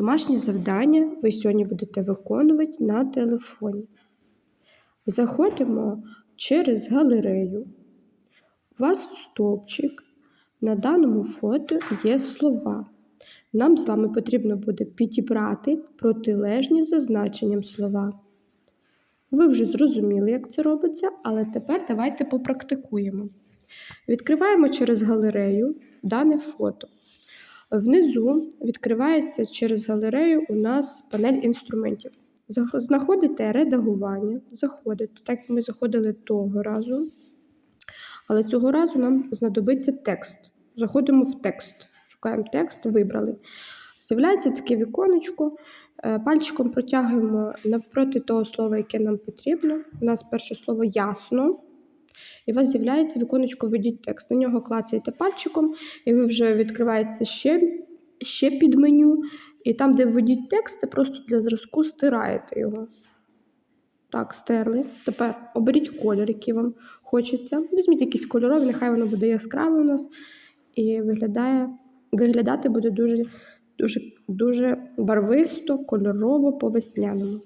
Домашнє завдання ви сьогодні будете виконувати на телефоні. Заходимо через галерею. У вас стовпчик на даному фото є слова. Нам з вами потрібно буде підібрати протилежні за значенням слова. Ви вже зрозуміли, як це робиться, але тепер давайте попрактикуємо. Відкриваємо через галерею дане фото. Внизу відкривається через галерею у нас панель інструментів. Знаходите редагування, заходите, так як ми заходили того разу. Але цього разу нам знадобиться текст. Заходимо в текст, шукаємо текст, вибрали. З'являється таке віконечко. Е, Пальчиком протягуємо навпроти того слова, яке нам потрібно. У нас перше слово ясно. І у вас з'являється віконечко «Введіть текст. На нього клацаєте пальчиком, і ви вже відкривається ще, ще під меню. І там, де введіть текст, це просто для зразку стираєте його. Так, стерли. Тепер оберіть колір, який вам хочеться. Візьміть якийсь кольоровий, нехай воно буде яскраве у нас. І виглядає, виглядати буде дуже, дуже, дуже барвисто, кольорово, по-весняному.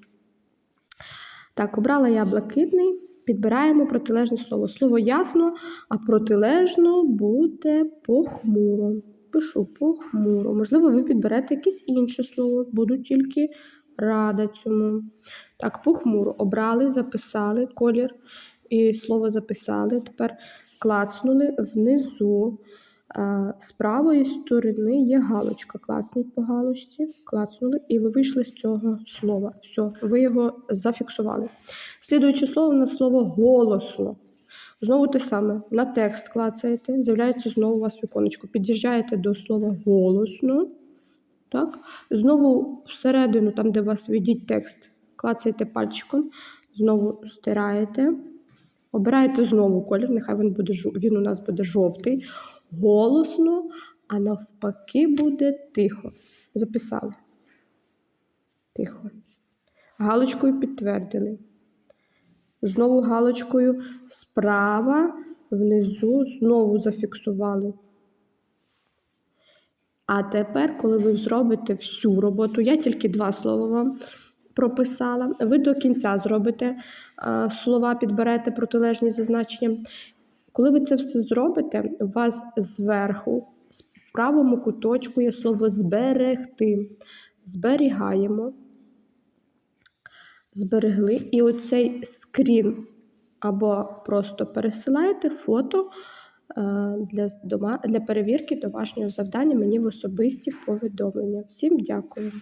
Так, обрала я блакитний. Підбираємо протилежне слово. Слово ясно, а протилежно буде похмуро. Пишу похмуро. Можливо, ви підберете якесь інше слово. Буду тільки рада цьому. Так, похмуро. Обрали, записали колір і слово записали. Тепер клацнули внизу. З правої сторони є галочка. Класніть по галочці, клацнули, і ви вийшли з цього слова. Все, ви його зафіксували. Слідуюче слово на слово голосно. Знову те саме. На текст клацаєте, з'являється знову у вас віконечко. Під'їжджаєте до слова голосно. Так? Знову всередину, там, де у вас введіть текст, клацаєте пальчиком, знову стираєте. Обираєте знову колір, нехай він, буде, він у нас буде жовтий, голосно, а навпаки буде тихо. Записали. Тихо. Галочкою підтвердили. Знову галочкою справа внизу знову зафіксували. А тепер, коли ви зробите всю роботу, я тільки два слова вам прописала, ви до кінця зробите а, слова, підберете протилежні за значенням. Коли ви це все зробите, у вас зверху, в правому куточку є слово зберегти. Зберігаємо. Зберегли. І оцей скрін або просто пересилаєте фото е, для, перевірки домашнього завдання мені в особисті повідомлення. Всім дякую.